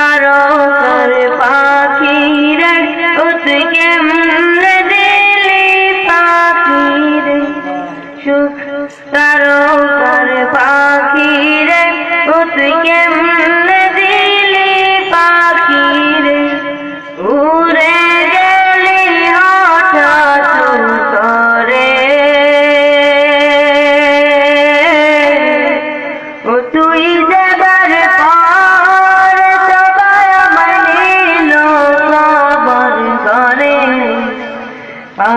সরকার পাখির কেমন দিলি পাখির সুখ সরকার পাখির কেমন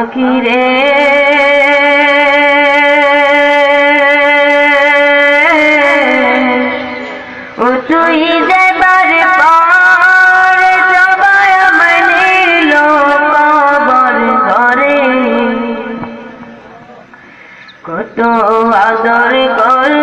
সখী রে। ও তুই পর সবাই মানে লোকবর ধরে। কত আদর করে